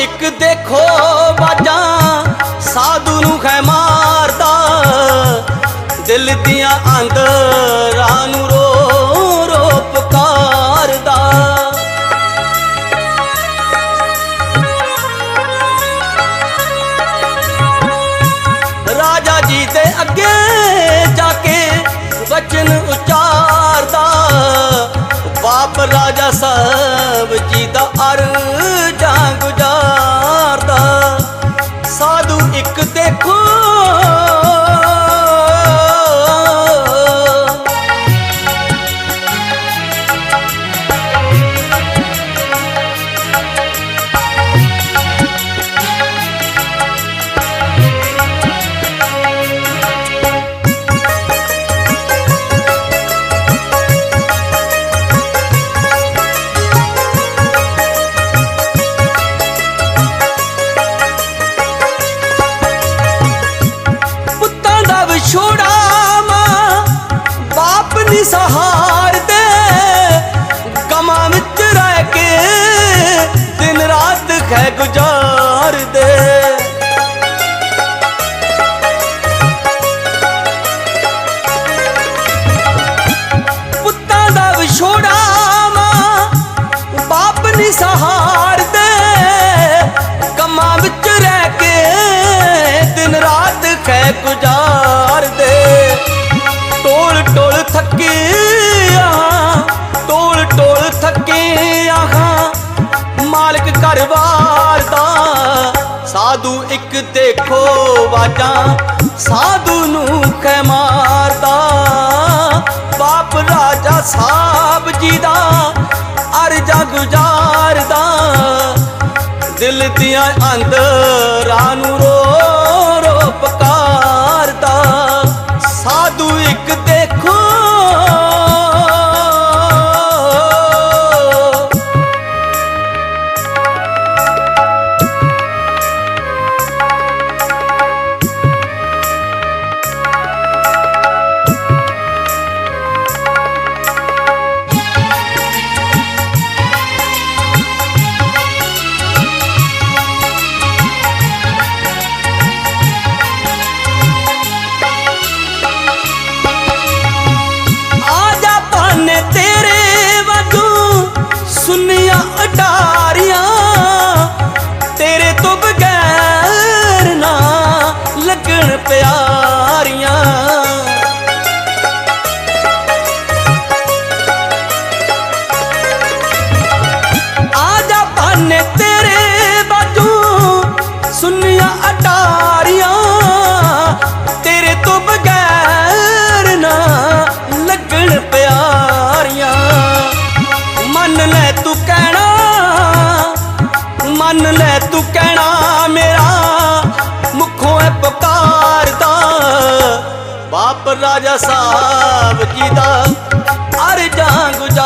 ਇੱਕ ਦੇਖੋ ਬਾਜਾਂ, ਸਾਧੂ ਨੂੰ ਖੈ ਮਾਰਦਾ। ਦਿਲ ਦੀਆਂ ਅੰਦਰਾਂ ਨੂੰ ਰੋ ਰੋ ਪੁਕਾਰਦਾ। ਰਾਜਾ ਜੀ ਦੇ ਅੱਗੇ ਜਾ ਕੇ ਵਚਨ ਉਚਾਰਦਾ। ਬਾਪ ਰਾਜਾ ਸਾਹਿਬ ਜੀ ਦਾ ਅਰਜਾਂ ਰਾਤ ਖੈ ਇੱਕ ਦੇਖੋ ਵਾਜਾਂ ਸਾਧੂ ਨੂੰ ਖੈ ਮਾਰਦਾ। ਬਾਪ ਰਾਜਾ ਸਾਹਿਬ ਜੀ ਦਾ ਅਰਜਾ ਗੁਜ਼ਾਰਦਾ। ਦਿਲ ਦੀਆਂ ਅੰਦਰਾਂ ਨੂੰ ਲੱਗਣ ਪਿਆਰੀਆਂ। ਆ ਜਾ ਭਾਨੇ ਤੇਰੇ ਬਾਜੂ, ਸੁਨੀਆਂ ਅਟਾਰੀਆਂ। ਤੇਰੇ ਤੋਂ ਬਗੈਰ ਨਾ ਲੱਗਣ ਪਿਆਰੀਆਂ। ਮੰਨ ਲੈ ਤੂੰ ਕਹਿਣਾ, ਮੰਨ ਲੈ ਤੂੰ ਕਹਿਣਾ ਮੇਰਾ। ਮੁਖੋਂ ਦਾ ਬਾਪ ਰਾਜਾ ਸਾਹਿਬ ਜੀ ਦਾ। ਅਰਜਾਂ ਗੁਜ਼ਾਰਦਾ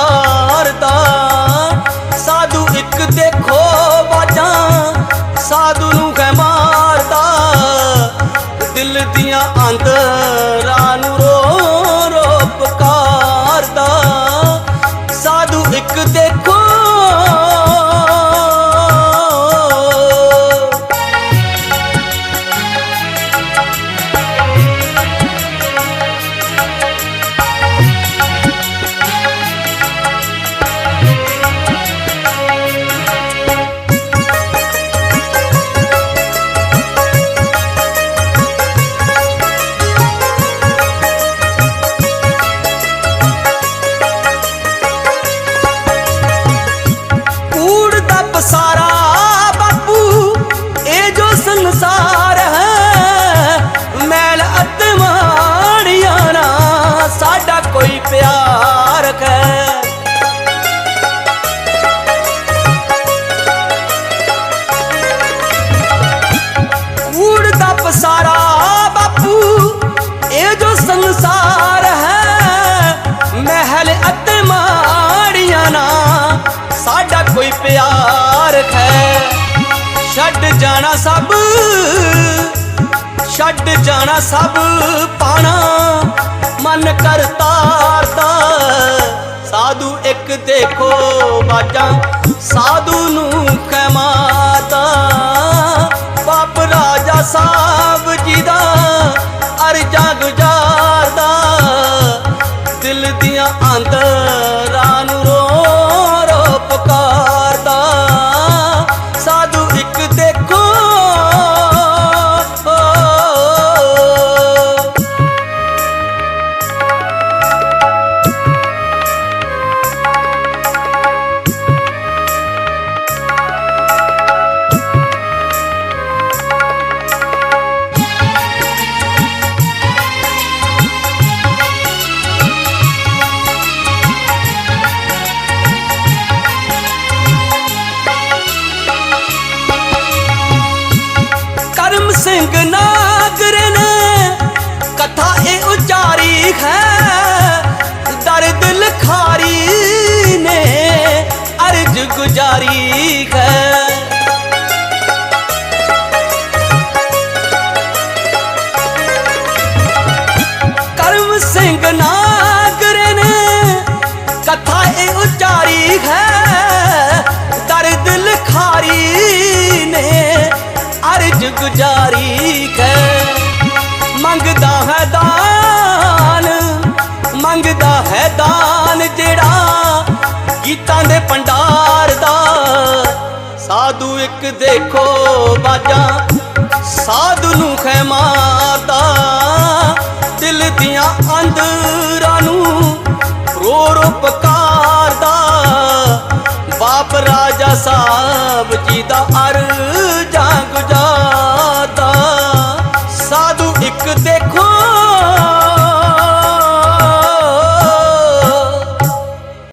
ਪਸਾਰਾ ਬਾਪੂ, ਇਹ ਜੋ ਸੰਸਾਰ ਹੈ, ਮਹਿਲ ਅਤੇ ਮਾੜੀਆਂ ਨਾ, ਸਾਡਾ ਕੋਈ ਪਿਆਰ ਹੈ। ਛੱਡ ਜਾਣਾ ਸਭ, ਛੱਡ ਜਾਣਾ ਸਭ ਪਾਣਾ। ਮਨ ਕਰਤਾਰ ਦਾ ਸਾਧੂ ਇੱਕ ਦੇਖੋ ਬਾਜਾਂ, ਸਾਧੂ ਅਰਜ ਗੁਜਾਰੀ ਹੈ ਮੰਗਦਾ ਹੈ ਦਾਨ, ਮੰਗਦਾ ਹੈ ਦਾਨ ਜਿਹੜਾ ਗੀਤਾਂ ਦੇ ਭੰਡਾਰ ਦਾ। ਸਾਧੂ ਇੱਕ ਦੇਖੋ ਬਾਜਾਂ, ਸਾਧੂ ਨੂੰ ਖੈ ਮਾਰਦਾ। ਦਿਲ ਦੀਆਂ ਅੰਦਰਾਂ ਨੂੰ ਰੋ ਰੋ ਪਕਾਰਦਾ। ਬਾਪ ਰਾਜਾ ਸਾਹਿਬ ਜੀ ਦਾ ਅਰ